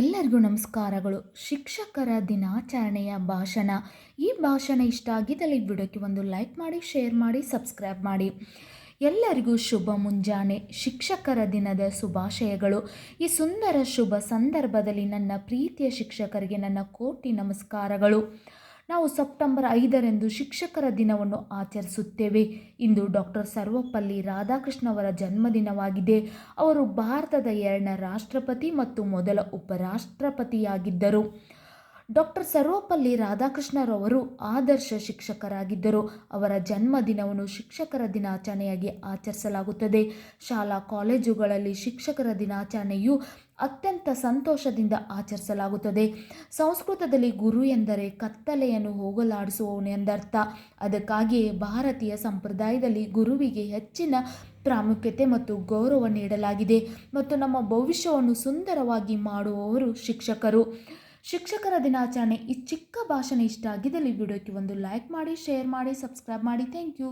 ಎಲ್ಲರಿಗೂ ನಮಸ್ಕಾರಗಳು. ಶಿಕ್ಷಕರ ದಿನಾಚರಣೆಯ ಭಾಷಣ. ಈ ಭಾಷಣ ಇಷ್ಟ ಆಗಿದ್ದಲ್ಲಿ ವಿಡಿಯೋಕ್ಕೆ ಒಂದು ಲೈಕ್ ಮಾಡಿ, ಶೇರ್ ಮಾಡಿ, ಸಬ್ಸ್ಕ್ರೈಬ್ ಮಾಡಿ. ಎಲ್ಲರಿಗೂ ಶುಭ ಮುಂಜಾನೆ. ಶಿಕ್ಷಕರ ದಿನದ ಶುಭಾಶಯಗಳು. ಈ ಸುಂದರ ಶುಭ ಸಂದರ್ಭದಲ್ಲಿ ನನ್ನ ಪ್ರೀತಿಯ ಶಿಕ್ಷಕರಿಗೆ ನನ್ನ ಕೋಟಿ ನಮಸ್ಕಾರಗಳು. ನಾವು ಸೆಪ್ಟೆಂಬರ್ ಐದರಂದು ಶಿಕ್ಷಕರ ದಿನವನ್ನು ಆಚರಿಸುತ್ತೇವೆ. ಇಂದು ಡಾಕ್ಟರ್ ಸರ್ವಪಲ್ಲಿ ರಾಧಾಕೃಷ್ಣ ಅವರ ಜನ್ಮದಿನವಾಗಿದೆ. ಅವರು ಭಾರತದ ಎರಡನೇ ರಾಷ್ಟ್ರಪತಿ ಮತ್ತು ಮೊದಲ ಉಪರಾಷ್ಟ್ರಪತಿಯಾಗಿದ್ದರು. ಡಾಕ್ಟರ್ ಸರ್ವಪಲ್ಲಿ ರಾಧಾಕೃಷ್ಣರವರು ಆದರ್ಶ ಶಿಕ್ಷಕರಾಗಿದ್ದರು. ಅವರ ಜನ್ಮದಿನವನ್ನು ಶಿಕ್ಷಕರ ದಿನಾಚರಣೆಯಾಗಿ ಆಚರಿಸಲಾಗುತ್ತದೆ. ಶಾಲಾ ಕಾಲೇಜುಗಳಲ್ಲಿ ಶಿಕ್ಷಕರ ದಿನಾಚರಣೆಯು ಅತ್ಯಂತ ಸಂತೋಷದಿಂದ ಆಚರಿಸಲಾಗುತ್ತದೆ. ಸಂಸ್ಕೃತದಲ್ಲಿ ಗುರು ಎಂದರೆ ಕತ್ತಲೆಯನ್ನು ಹೋಗಲಾಡಿಸುವವನು ಎಂದರ್ಥ. ಅದಕ್ಕಾಗಿಯೇ ಭಾರತೀಯ ಸಂಪ್ರದಾಯದಲ್ಲಿ ಗುರುವಿಗೆ ಹೆಚ್ಚಿನ ಪ್ರಾಮುಖ್ಯತೆ ಮತ್ತು ಗೌರವ ನೀಡಲಾಗಿದೆ ಮತ್ತು ನಮ್ಮ ಭವಿಷ್ಯವನ್ನು ಸುಂದರವಾಗಿ ಮಾಡುವವರು ಶಿಕ್ಷಕರು. ಶಿಕ್ಷಕರ ದಿನಾಚರಣೆ ಈ ಚಿಕ್ಕ ಭಾಷಣ ಇಷ್ಟ ಆಗಿದ್ದಲ್ಲಿ ವಿಡಿಯೋಕ್ಕೆ ಒಂದು ಲೈಕ್ ಮಾಡಿ ಶೇರ್ ಮಾಡಿ ಸಬ್ಸ್ಕ್ರೈಬ್ ಮಾಡಿ. Thank you